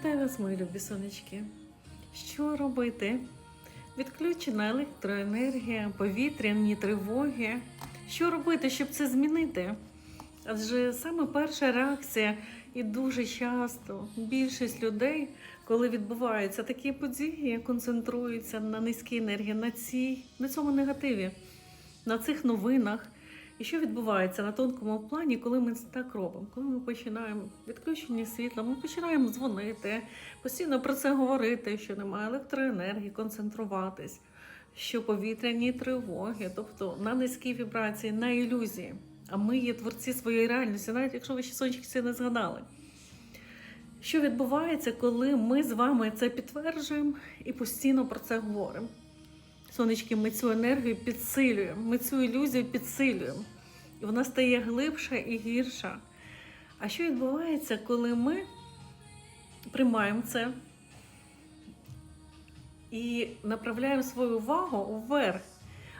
Вітаю вас, мої любі сонечки. Що робити? Відключена електроенергія, повітряні тривоги. Що робити, щоб це змінити? Адже саме перша реакція, і дуже часто більшість людей, коли відбуваються такі події, концентруються на низькій енергії, на, цій, на цьому негативі, на цих новинах. І що відбувається на тонкому плані, коли ми так робимо? Коли ми починаємо відключення світла, ми починаємо дзвонити, постійно про це говорити, що немає електроенергії, концентруватись, що повітряні тривоги, тобто на низькій вібрації, на ілюзії. А ми є творці своєї реальності, навіть якщо ви ще сонечки це не згадали. Що відбувається, коли ми з вами це підтверджуємо і постійно про це говоримо? Сонечки, ми цю енергію підсилюємо, ми цю ілюзію підсилюємо. І вона стає глибша і гірша. А що відбувається, коли ми приймаємо це і направляємо свою увагу вверх,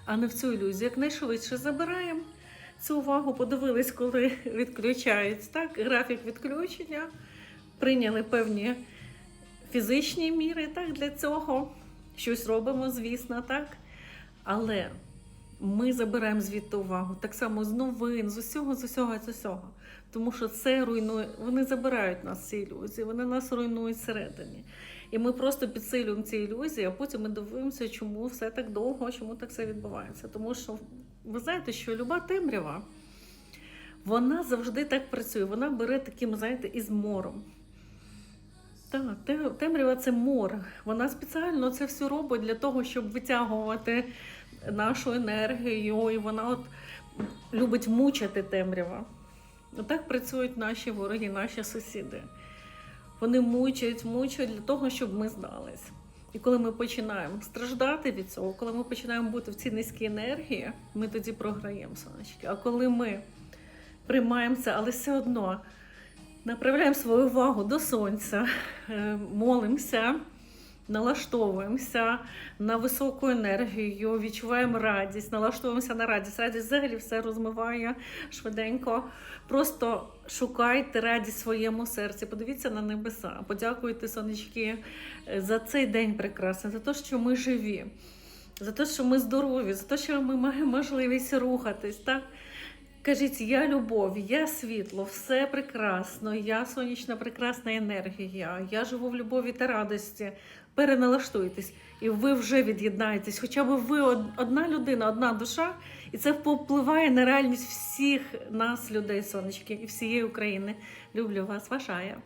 а не в цю ілюзію? Якнайшвидше забираємо цю увагу, подивились, коли відключають так, графік відключення, прийняли певні фізичні міри так, для цього щось робимо, звісно, так. Але ми забираємо звідти увагу так само з новин, з усього, з усього, з усього. Тому що це руйнує, вони забирають нас ці ілюзії, вони нас руйнують всередині. І ми просто підсилюємо ці ілюзії, а потім ми дивимося, чому все так довго, чому так все відбувається. Тому що ви знаєте, що люба темрява, вона завжди так працює. Вона бере таким, знаєте, із мором. Так, те- темрява це мор. Вона спеціально це все робить для того, щоб витягувати нашу енергію, і вона от любить мучити темрява. Отак працюють наші вороги, наші сусіди. Вони мучають, мучають для того, щоб ми здались. І коли ми починаємо страждати від цього, коли ми починаємо бути в цій низькій енергії, ми тоді програємо сонечки. А коли ми приймаємо це, але все одно направляємо свою увагу до сонця, е, молимося, налаштовуємося на високу енергію, відчуваємо радість, налаштовуємося на радість. Радість взагалі все розмиває швиденько. Просто шукайте радість в своєму серці, подивіться на небеса, подякуйте сонечки е, за цей день прекрасний, за те, що ми живі, за те, що ми здорові, за те, що ми маємо можливість рухатись. Так? Кажіть, я любов, я світло, все прекрасно, я сонячна прекрасна енергія, я живу в любові та радості. Переналаштуйтесь, і ви вже від'єднаєтесь. Хоча б ви одна людина, одна душа, і це впливає на реальність всіх нас, людей, сонечки, і всієї України. Люблю вас, ваша.